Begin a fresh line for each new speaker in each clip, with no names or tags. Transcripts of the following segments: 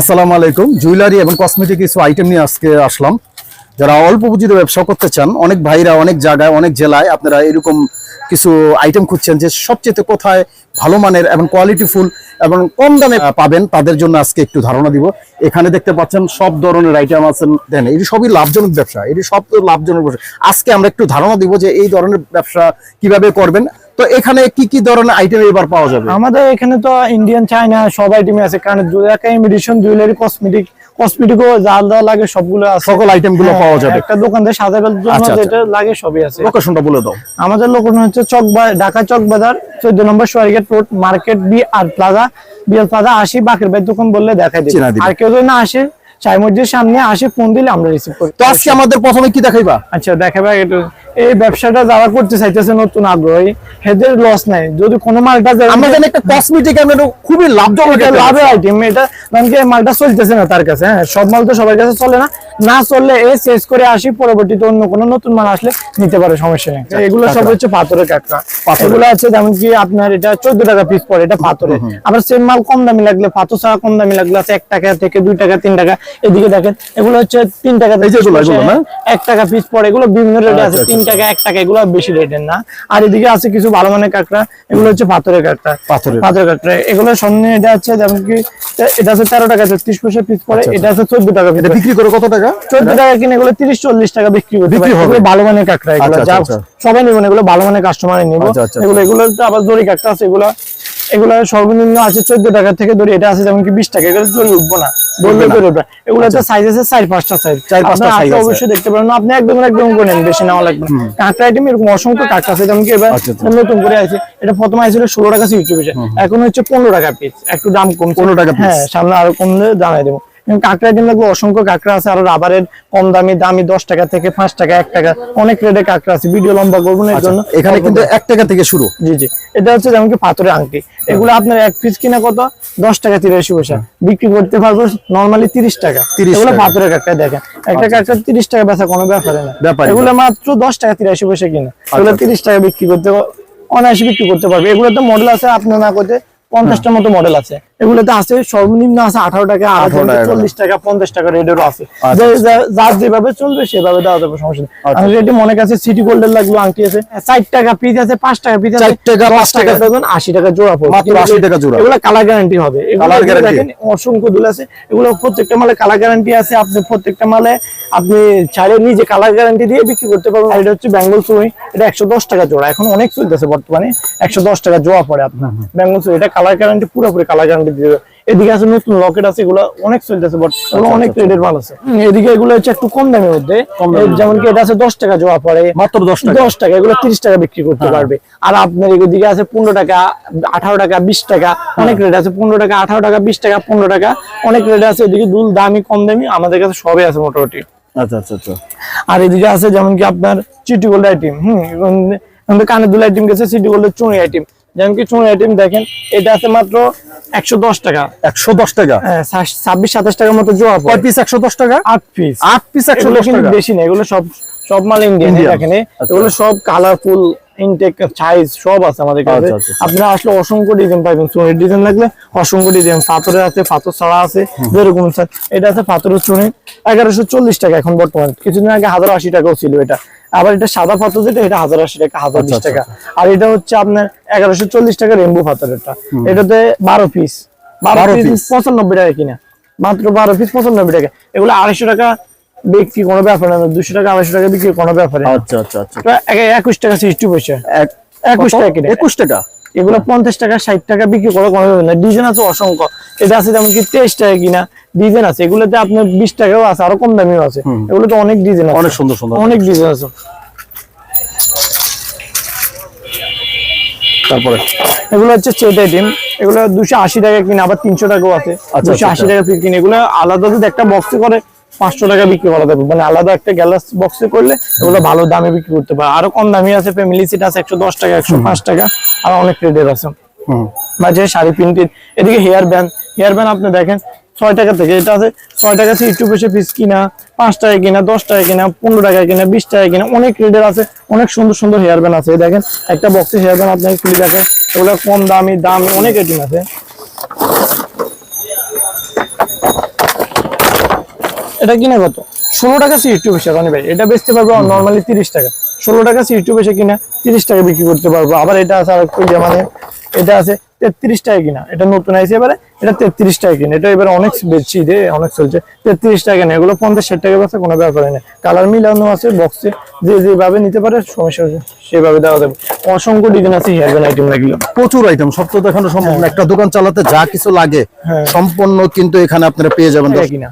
আসসালামু আলাইকুম। জুয়েলারি এবং কসমেটিক কিছু আইটেম নিয়ে আজকে আসলাম। যারা অল্প পুঁজিতে ব্যবসা করতে চান, অনেক ভাইরা, অনেক জায়গায়, অনেক জেলায় আপনারা এরকম কিছু আইটেম খুঁজছেন যে সবচেয়ে কোথায় ভালো মানের এবং কোয়ালিটিফুল এবং কম দামে পাবেন, তাদের জন্য আজকে একটু ধারণা দিব। এখানে দেখতে পাচ্ছেন সব ধরনের আইটেম আছেন। দেন এটি সবই লাভজনক ব্যবসা। এটি সব লাভজনক ব্যবসা। আজকে আমরা একটু ধারণা দিব যে এই ধরনের ব্যবসা কীভাবে করবেন। তো এখানে কি কি ধরনের আইটেম এবার পাওয়া যাবে?
আমাদের এখানে তো ইন্ডিয়ান চায়না সব আইটেমই আছে। কারণ দুলাকা ইমিটেশন জুয়েলারি কসমেটিক কসমেটিকও যা যা লাগে সবগুলো আছে।
সকল আইটেমগুলো
হ্যাঁ,
পাওয়া যাবে।
একটা দোকান থেকে সাজাবার জন্য
আচ্ছা, আচ্ছা।
যেটা লাগে সবই আছে।
লোকেশনটা বলে দাও।
আমাদের লোকেশন হচ্ছে চক বা- ঢাকা চক বাজার চোদ্দ নম্বর Soarighat road market B R plaza BL plaza আসি বাকের ভাই দোকান বললে
চিনা দিবে।
আর কেউ যদি না আসে চাই মসজিদের সামনে আসে ফোন দিলে আমরা রিসিভ করি।
তো আজকে আমাদের প্রথমে কি দেখাইবা?
আচ্ছা দেখা ভাই একটু এই ব্যবসাটা যারা করতে চাইতেছে নতুন আগ্রহী হেদের লস নাই। যদি কোনো মালটা যায়-
আমরা জানি একটা কসমেটিক আমরা খুবই লাভজনক
লাভের আইটেম এটা কারণ কি মালটা চলতেছে না তার কাছে হ্যাঁ? সব মাল তো সবার কাছে চলে না। না চললে এ শেষ করে আসি পরবর্তীতে অন্য কোনো নতুন মাল আসলে নিতে পারে সমস্যা নেই। এগুলো সব হচ্ছে পাথরের কাঁকড়া।
পাথরের।
এগুলো আছে যেমন কি আপনার এটা চোদ্দ টাকা পিস পড়ে এটা পাথরের। আবার সেম মাল কম দামি লাগলে পাথর ছাড়া কম দামি লাগলে আছে এক টাকা থেকে দুই টাকা তিন টাকা। এদিকে দেখেন এগুলো হচ্ছে তিন টাকা এক টাকা পিস পড়ে এগুলো বিভিন্ন রেটে
আচ্ছা,
আছে
আচ্ছা,
তিন টাকা এক টাকা এগুলো বেশি রেটের না। আর এদিকে আছে কিছু ভালো মানের কাঁকড়া এগুলো হচ্ছে পাথরের কাঁকড়া।
পাথরের।
পাথরের কাঁকড়া। এগুলো সামনে এটা আছে যেমন কি এটা আছে তেরো টাকা তেত্রিশ পয়সা পিস পরে এটা আছে চোদ্দ টাকা
এটা বিক্রি করে কত টাকা?
চোদ্দ টাকা কিনে এগুলো তিরিশ চল্লিশ টাকা বিক্রি করতে পারে।
হবে।
ভালো মানের কাঁকড়া এগুলো
আচ্ছা,
যা
আচ্ছা,
সবাই নেবেন এগুলো ভালো মানের কাস্টমারে নিব।
আচ্ছা, আচ্ছা,
এগুলো এগুলো তো আবার দড়ি কাঁকড়া আছে এগুলো এগুলো সর্বনিম্ন আছে চোদ্দ টাকা থেকে ধরে এটা আছে যেমন কি বিশ টাকা এগুলো ধরে উঠবো না। বললে করে উঠবে এগুলো তো সাইজ আছে চার পাঁচটা সাইজ
চার পাঁচটা সাইজ
অবশ্যই দেখতে পারেন। আপনি একদম একদম করে নেন বেশি নেওয়া লাগবে কাঁকড়া আইটেম এরকম অসংখ্য কাঁকড়া আছে যেমন কি এবার
আচ্ছা, আচ্ছা।
নতুন করে আছে এটা প্রথমে আসছিল ষোলো টাকা সিউটিউবে এখন হচ্ছে পনেরো টাকা পিস একটু দাম কম
15 টাকা
হ্যাঁ সামনে আরও কমলে জানাই দেবো। কাঁকড়া লাগবে অসংখ্য কাঁকড়া আছে আর রাবারের কম দামি দামি দশ টাকা থেকে পাঁচ টাকা এক টাকা অনেক রেটের কাঁকড়া আছে ভিডিও লম্বা করব না এর জন্য
আচ্ছা, এখানে কিন্তু এক টাকা থেকে শুরু।
জি জি এটা হচ্ছে যেমন কি পাথরের আংটি। এগুলো আপনার এক পিস কিনা কত? দশ টাকা তিরাশি পয়সা। বিক্রি করতে পারব নর্মালি তিরিশ টাকা।
30
এগুলো পাথরের কাঁকড়া দেখেন। একটা কাঁকড়া তিরিশ টাকা বেচা কোনো ব্যাপারে না।
ব্যাপারই না।
এগুলো মাত্র দশ টাকা তিরাশি পয়সা কিনা। এগুলো তিরিশ টাকা বিক্রি করতে অনায়াসে বিক্রি করতে পারবে। এগুলো তো মডেল আছে আপনার না করতে পঞ্চাশটার মতো মডেল আছে। এগুলোতে আছে সর্বনিম্ন আছে আঠারো টাকা আর
18 টাকা।
চল্লিশ টাকা পঞ্চাশ টাকা রেটেরও আছে।
আচ্ছা,
যে- যা- যার যেভাবে চলবে সেভাবে দেওয়া যাবে সমস্যা নেই।
আচ্ছা।
আমি রেটে মনে কাছে সিটি গোল্ডের লাগল আংটি আছে। চার টাকা পিস আছে পাঁচ টাকা পিস আছে
টাকা, পাঁচ টাকা।
দেখুন আশি টাকা জোড়া পড়বে।
80 টাকা জোড়া।
এগুলো কালার গ্যারান্টি হবে? দেখেন অসংখ্য দুল আছে। এগুলো প্রত্যেকটা মালে কালার গ্যারান্টি আছে। আপনি প্রত্যেকটা মালে আপনি চাইলে নিজে কালার গ্যারান্টি দিয়ে বিক্রি করতে পারবেন। এটা হচ্ছে বেঙ্গল সুই। এটা একশো দশ টাকা জোড়া। এখন অনেক চলতেছে বর্তমানে। একশো দশ টাকা জোড়া পড়ে আপনার। বেঙ্গল সুই এটা কালার গ্যারান্টি পুরোপুরি কালার গ্যারান্টি দিয়ে দেবে। এদিকে আছে নতুন লকেট আছে এগুলো অনেক চলতেছে বর্তমানে অনেক রেটের মাল আছে। এদিকে এগুলো হচ্ছে একটু কম দামের মধ্যে। যেমন কি এটা আছে দশ টাকা পড়ে।
মাত্র দশ টাকা।
দশ টাকা এগুলো তিরিশ টাকা বিক্রি করতে পারবে। আর আপনার এদিকে আছে পনেরো টাকা আঠারো টাকা বিশ টাকা অনেক রেট আছে। পনেরো টাকা আঠারো টাকা বিশ টাকা পনেরো টাকা অনেক রেট আছে। এদিকে দুল দামি কম দামি আমাদের কাছে সবই আছে মোটামুটি।
আচ্ছা আচ্ছা আচ্ছা।
আর এদিকে আছে যেমন কি আপনার সিটি গোল্ড আইটেম হম কানের দুল আইটেম গেছে সিটি গোল্ডের চুনি আইটেম যেমন কিছু আইটেম দেখেন এটা আছে মাত্র একশো দশ টাকা।
একশো দশ টাকা?
হ্যাঁ, ছাব্বিশ সাতাশ টাকার মতো
কয় পিস একশো দশ টাকা?
আট পিস
আট পিস একশো দশ টাকা?
বেশি না এগুলো সব সব মাল ইন্ডিয়ান
Indian, আচ্ছা।
এগুলো সব কালারফুল ইনটেক সাইজ সব আছে আমাদের কাছে।
আচ্ছা, আচ্ছা, আচ্ছা।
আপনারা আসলে অসংখ্য ডিজাইন পাবেন সোনির ডিজাইন লাগলে অসংখ্য ডিজাইন। আছে পাথর ছাড়া আছে যেরকম স্যার। এটা আছে সোনি এগারোশো চল্লিশ টাকা এখন বর্তমানে। কিছুদিন আগে হাজার আশি টাকাও ছিল এটা। আবার এটা সাদা পাথর যেটা এটা হাজার আশি টাকা হাজার বিশ টাকা। আর এটা হচ্ছে আপনার এগারোশো চল্লিশ টাকা রেমবো পাথরেরটা। এটাতে বারো পিস বারো পিস পঁচানব্বই টাকা কিনা। মাত্র বারো পিস পঁচানব্বই টাকা। এগুলো আড়াইশো টাকা বিক্রি কোনো ব্যাপার না দুশো টাকা আড়াইশো টাকা বিক্রি কোনো ব্যাপার না।
আচ্ছা আচ্ছা আচ্ছা।
একুশ টাকা সিক্সটি পয়সা।
এক-
একুশ টাকা কিনে।
একুশ টাকা?
এগুলো পঞ্চাশ টাকা ষাট টাকা বিক্রি করে কোনো ব্যাপার না। ডিজাইন আছে অসংখ্য। এটা আছে যেমন কি তেইশ টাকা কিনা। ডিজাইন আছে। এগুলোতে আপনার বিশ টাকাও আছে আরও কম দামিও আছে। এগুলোতে অনেক ডিজাইন আছে।
অনেক সুন্দর সুন্দর।
অনেক ডিজাইন আছে।
তারপরে?
এগুলো হচ্ছে চেট আইটেম এগুলো দুশো আশি টাকা কিনে আবার তিনশো টাকাও আছে।
আচ্ছা,
দুশো আশি টাকা পিস কিনে এগুলো আলাদা যদি একটা বক্সে করে পাঁচশো টাকা বিক্রি করা যাবে। মানে আলাদা একটা গ্যালাস বক্সে করলে এগুলো ভালো দামে বিক্রি করতে পারে। আরও কম দামি আছে ফ্যামিলি সিট আছে একশো দশ টাকা একশো পাঁচ টাকা আর অনেক রেটের আছে। মাঝে শাড়ি প্রিন্টেড এদিকে হেয়ার ব্যান্ড হেয়ার ব্যান্ড আপনি দেখেন ছয় টাকা থেকে এটা আছে ছয় টাকা থেকে একটু বেশি পিস কিনা পাঁচ টাকা কিনা দশ টাকা কিনা পনেরো টাকা কিনা বিশ টাকা কিনা অনেক রেটের আছে অনেক সুন্দর সুন্দর হেয়ার ব্যান্ড আছে। দেখেন একটা বক্সে হেয়ার ব্যান্ড আপনাকে খুলে দেখেন এগুলো কম দামি দামি অনেক আইটেম আছে। এটা কিনা কত? ষোলো টাকা সি একটু বেশি রনি ভাই। এটা বেচতে পারব নর্মালি তিরিশ টাকা। ষোলো টাকা সি একটু বেশি কিনা তিরিশ টাকা বিক্রি করতে পারব। আবার এটা আছে আর মানে এটা আছে তেত্রিশ টাকা কিনা। এটা নতুন আইছে এবারে এটা তেত্রিশ টাকা কিনা। এটা এবারে অনেক বেশি দে অনেক চলছে। তেত্রিশ টাকা কিনা। এগুলো পঞ্চাশ ষাট টাকা বেচা কোনো ব্যাপার নেই। কালার মিলানো আছে বক্সে যে যেভাবে নিতে পারে সমস্যা হচ্ছে সেভাবে দেওয়া যাবে। অসংখ্য ডিজাইন আছে হেয়ার ব্যান্ড আইটেম লাগল
প্রচুর আইটেম সব তো দেখানো সম্ভব না। একটা দোকান চালাতে যা কিছু লাগে
হ্যাঁ।
সম্পূর্ণ কিন্তু এখানে আপনারা পেয়ে যাবেন।
টাকা কিনা।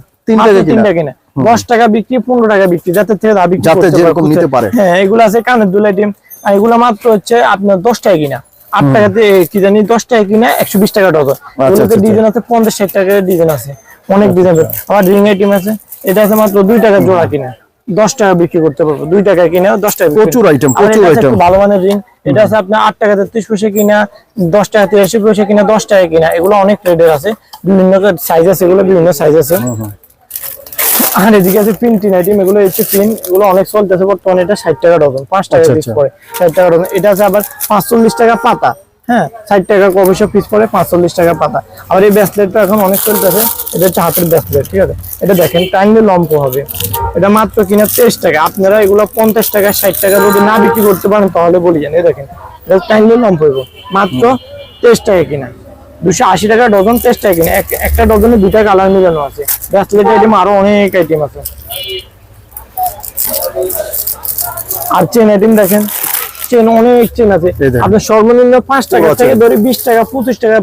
কিনা।
দশ টাকা বিক্রি পনেরো টাকা বিক্রি যাতে থেকে দাবি
যাতে যেরকম নিতে পারে।
হ্যাঁ এগুলো আছে কানের দুল আইটেম এগুলো মাত্র হচ্ছে আপনার দশ টাকা কিনা। আট টাকাতে কি জানি দশ টাকা কিনা একশো বিশ টাকা ডজন। এগুলোতে
আচ্ছা,
ডিজাইন আছে পঞ্চাশ ষাট টাকার ডিজাইন আছে। অনেক ডিজাইন আবার রিং আইটেম আছে। এটা আছে মাত্র দুই টাকা জোড়া কিনা। দশ টাকা বিক্রি করতে পারব। দুই টাকা কিনা দশ টাকা
প্রচুর
ভালো মানের রিং এটা আছে আপনার আট টাকা তেত্রিশ পয়সা কিনা দশ টাকা তিরাশি পয়সা কিনা দশ টাকা কিনা। এগুলো অনেক রেটের আছে। বিভিন্ন সাইজ আছে এগুলো বিভিন্ন সাইজ আছে। আর এদিকে আছে প্রিন্টিং আইটেম এগুলো হচ্ছে প্রিন্ট এগুলো অনেক চলতেছে বর্তমানে এটা ষাট টাকা ডজন পাঁচ টাকা
আচ্ছা,
পিস
আচ্ছা।
পড়ে ষাট টাকা ডজন এটা আছে আবার পাঁচচল্লিশ টাকা পাতা হ্যাঁ? ষাট টাকা কবিশো পিস পড়ে পাঁচচল্লিশ টাকা পাতা। আবার এই ব্যাসলেটটা এখন অনেক চলতেছে এটা হচ্ছে হাতের ব্যাসলেট ঠিক আছে? এটা দেখেন টাইমলি লম্প হবে। এটা মাত্র কিনা তেইশ টাকা। আপনারা এগুলো পঞ্চাশ টাকা ষাট টাকা যদি না বিক্রি করতে পারেন তাহলে বলি এই দেখেন এটা টাইমলি লম্প হইব। মাত্র তেইশ টাকা কিনা। দুশো আশি টাকা ডজন টাকা কিনা এক- একটা ডজনে দুটা কালার মিলানো আছে। ব্যাসলেট আইটেম আরও অনেক আইটেম আছে। আর চেন আইটেম দেখেন। চেন অনেক চেন আছে। আপনার সর্বনিম্ন পাঁচ টাকা থেকে ধরে বিশ টাকা পঁচিশ টাকা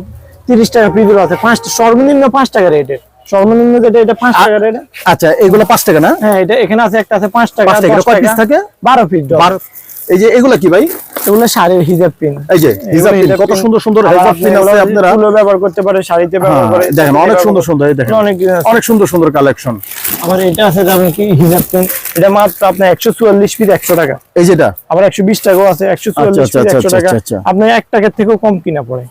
তিরিশ টাকা পিস আছে। পাঁচটা সর্বনিম্ন পাঁচ টাকা রেটের সর্বনিম্ন যেটা এটা পাঁচ টাকা রেট
আচ্ছা এগুলো পাঁচ টাকা না?
হ্যাঁ এটা এখানে আছে একটা আছে পাঁচ টাকা
পাঁচ টাকা, কয়
টাকা,
থাকে?
বারো পিস
বারো এই যে এগুলো কি ভাই?
এগুলো শাড়ির হিজাব পিন।
এই যে হিজাব পিন কত সুন্দর সুন্দর হিজাব পিন আছে আপনারা
ফুলও ব্যবহার করতে পারে শাড়িতে ব্যবহার
হ্যাঁ,
করে।
দেখেন অনেক সুন্দর সুন্দর এই দেখেন।
অনেক
অনেক সুন্দর সুন্দর কালেকশন
আবার এটা আছে যাবেন কি হিজাব পেন? এটা মাত্র একশো চুয়াল্লিশ পিস একশো টাকা।
এই যেটা?
আবার একশো বিশ টাকাও আছে একশো চুয়াল্লিশ
আচ্ছা,
পিস
আচ্ছা,
একশো টাকা।
আচ্ছা, আচ্ছা।
আপনার এক টাকার থেকেও কম কিনা পড়ে।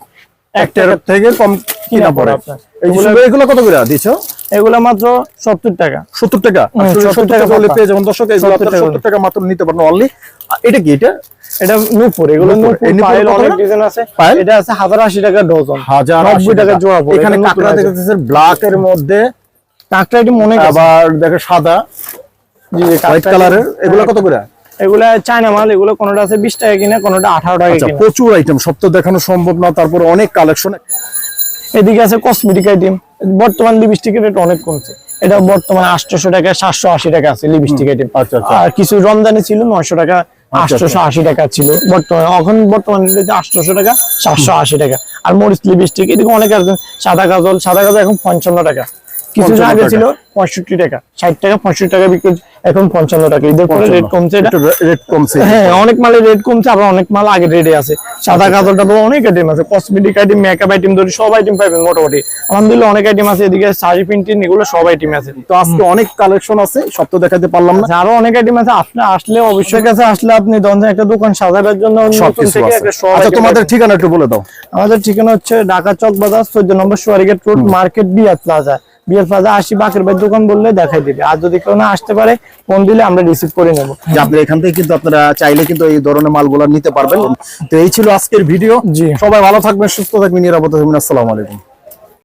এক
একটার
টাকা
থেকে কম কিনা পড়ে
আপনার।
এই যে শুধু এগুলো কত করে দিছো
এগুলো মাত্র সত্তর টাকা।
সত্তর টাকা?
হুম,
আসলে
70
সত্তর
টাকা
টাকা পেয়ে যাবেন। দর্শক এগুলো
70
আপনারা
টাকা
সত্তর টাকা মাত্র নিতে পারেন অনলি এটা কি এটা?
নূপুর এগুলো অনেক ডিজাইন আছে। এটা আছে হাজার আশি টাকা ডজন।
হাজার
নব্বই টাকা। জোড়া
এখানে কাঁকড়া দেখতেছেন ব্ল্যাক এর মধ্যে।
কাঁকড়া এটি মনে
আবার দেখে সাদা। হোয়াইট কালারের এগুলো কত করে?
এগুলা চায়না মাল এগুলো কোনোটা আছে বিশ টাকা কিনা কোনোটা আঠারো টাকা
আচ্ছা প্রচুর আইটেম সব তো দেখানো সম্ভব না তারপর অনেক কালেকশন
এদিকে আছে কসমেটিক আইটেম বর্তমান লিপস্টিকের রেট অনেক কমছে। এটা বর্তমানে আটশোশো টাকা সাতশো আশি টাকা আছে লিপস্টিক আইটেম
আচ্ছা, আচ্ছা।
আর কিছু রমজানে ছিল নয়শো টাকা
আচ্ছা।
আটশোশো আশি টাকা ছিল। বর্তমানে এখন বর্তমানে আটশোশো টাকা সাতশো আশি টাকা। আর মরিচ লিপস্টিক এদিকে অনেক আছে সাদা কাজল সাদা কাজল এখন পঞ্চান্ন টাকা। কিছু
55
আগে। ছিল পঁয়ষট্টি টাকা ষাট টাকা পঁয়ষট্টি টাকা বিক্রি এখন পঞ্চান্ন টাকা। ঈদের পরে রেট কমছে এটা?
রেট কমছে।
হ্যাঁ অনেক মালের রেট কমছে আবার অনেক মাল আগে রেটে আছে। সাদা কাজলটা তো অনেক আইটেম আছে কসমেটিক আইটেম মেকআপ আইটেম ধরে সব আইটেম পাবেন মোটামুটি। আলহামদুলিল্লাহ অনেক আইটেম আছে এদিকে শাড়ি প্রিন্টিং এগুলো সব আইটেম আছে।
তো আজকে অনেক কালেকশন আছে সব তো দেখাতে পারলাম না।
আচ্ছা, আরও অনেক আইটেম আছে আপনি আসলে অবশ্যই কাছে আসলে আপনি ধরেন একটা দোকান সাজানোর জন্য
আচ্ছা তোমাদের ঠিকানা একটু বলে দাও।
আমাদের ঠিকানা হচ্ছে ঢাকা চক বাজার চোদ্দ নম্বর Soarighat road market B R plaza B R plaza আসি বাকের ভাই দোকান বললে দেখাই দিবে। আর যদি কেউ না আসতে পারে ফোন দিলে আমরা রিসিভ করে নেব।
যে আপনারা এখান থেকে কিন্তু আপনারা চাইলে কিন্তু এই ধরনের মালগুলো নিতে পারবেন। তো এই ছিল আজকের ভিডিও।
জি।
সবাই ভালো থাকবেন সুস্থ থাকবেন নিরাপদ থাকবেন। আসসালামু আলাইকুম।